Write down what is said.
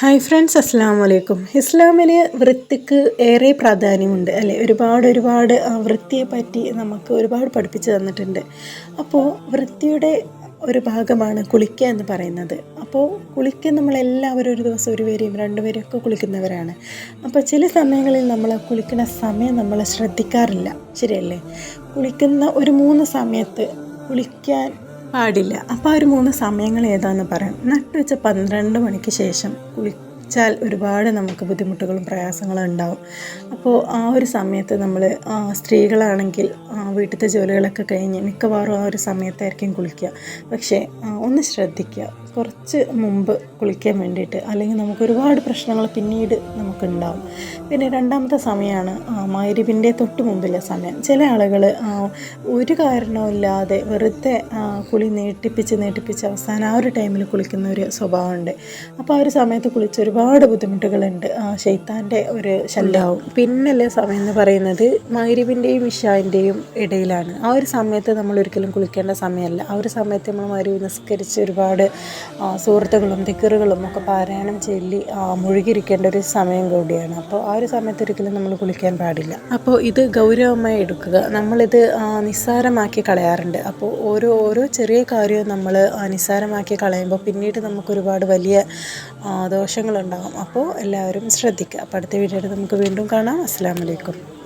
Hi friends അസ്സാം വലൈക്കും ഇസ്ലാമിൽ വൃത്തിക്ക് ഏറെ പ്രാധാന്യമുണ്ട് അല്ലെ? ഒരുപാട് ഒരുപാട് വൃത്തിയെ പറ്റി നമുക്ക് ഒരുപാട് പഠിപ്പിച്ചു തന്നിട്ടുണ്ട്. അപ്പോൾ വൃത്തിയുടെ ഒരു ഭാഗമാണ് കുളിക്കുക എന്ന് പറയുന്നത്. അപ്പോൾ കുളിക്കുക നമ്മളെല്ലാവരും ഒരു ദിവസം ഒരു പേരെയും രണ്ടുപേരെയും ഒക്കെ കുളിക്കുന്നവരാണ്. അപ്പോൾ ചില സമയങ്ങളിൽ നമ്മൾ കുളിക്കുന്ന സമയം നമ്മൾ ശ്രദ്ധിക്കാറില്ല. ശരിയല്ലേ? കുളിക്കുന്ന ഒരു മൂന്ന് സമയത്ത് കുളിക്കാൻ പാടില്ല. അപ്പോൾ ആ ഒരു മൂന്ന് സമയങ്ങൾ ഏതാണെന്ന് പറയാം. നട്ടുവെച്ച പന്ത്രണ്ട് മണിക്ക് ശേഷം കുളിച്ചാൽ ഒരുപാട് നമുക്ക് ബുദ്ധിമുട്ടുകളും പ്രയാസങ്ങളും ഉണ്ടാവും. അപ്പോൾ ആ ഒരു സമയത്ത് നമ്മൾ സ്ത്രീകളാണെങ്കിൽ വീട്ടിലത്തെ ജോലികളൊക്കെ കഴിഞ്ഞ് മിക്കവാറും ആ ഒരു സമയത്തായിരിക്കും കുളിക്കുക. പക്ഷേ ഒന്ന് ശ്രദ്ധിക്കുക. കുറച്ച് മുമ്പ് കുളിക്കാൻ വേണ്ടിയിട്ട് അല്ലെങ്കിൽ നമുക്ക് ഒരുപാട് പ്രശ്നങ്ങൾ പിന്നീട് നമുക്കുണ്ടാവും. പിന്നെ രണ്ടാമത്തെ സമയമാണ് മൈരിവിന്റെ തൊട്ട് മുമ്പിലെ സമയം. ചില ആളുകൾ ഒരു കാരണവുമില്ലാതെ വെറുതെ കുളി നീട്ടിപ്പിച്ച് നീട്ടിപ്പിച്ച് അവസാനം ആ ഒരു ടൈമിൽ കുളിക്കുന്ന ഒരു സ്വഭാവമുണ്ട്. അപ്പോൾ ആ ഒരു സമയത്ത് കുളിച്ച് ഒരുപാട് ബുദ്ധിമുട്ടുകളുണ്ട്. ഷെയ്ത്താന്റെ ഒരു ശല്യമാവും പിന്നല്ലേ സമയം എന്ന് പറയുന്നത് മൈരിവിന്റെയും ഇഷാന്റെയും ഇടയിലാണ്. ആ ഒരു സമയത്ത് നമ്മൾ ഒരിക്കലും കുളിക്കേണ്ട സമയമല്ല. ആ ഒരു സമയത്ത് നമ്മൾ മരുവ് നിസ്കരിച്ച് ഒരുപാട് ആ, തിക്കറുകളും ഒക്കെ പാരായണം ചൊല്ലി മുഴുകിയിരിക്കേണ്ട ഒരു സമയം കൂടിയാണ്. അപ്പോൾ ആ ഒരു സമയത്ത് ഒരിക്കലും നമ്മൾ കുളിക്കാൻ പാടില്ല. അപ്പോൾ ഇത് ഗൗരവമായി എടുക്കുക. നമ്മളിത് നിസ്സാരമാക്കി കളയാറുണ്ട്. അപ്പോൾ ഓരോ ഓരോ ചെറിയ കാര്യവും നമ്മൾ നിസ്സാരമാക്കി കളയുമ്പോൾ പിന്നീട് നമുക്ക് ഒരുപാട് വലിയ ദോഷങ്ങളുണ്ടാകും. അപ്പോൾ എല്ലാവരും ശ്രദ്ധിക്കുക. അപ്പോൾ അടുത്ത വീഡിയോയിൽ നമുക്ക് വീണ്ടും കാണാം. അസ്സാം വലൈക്കും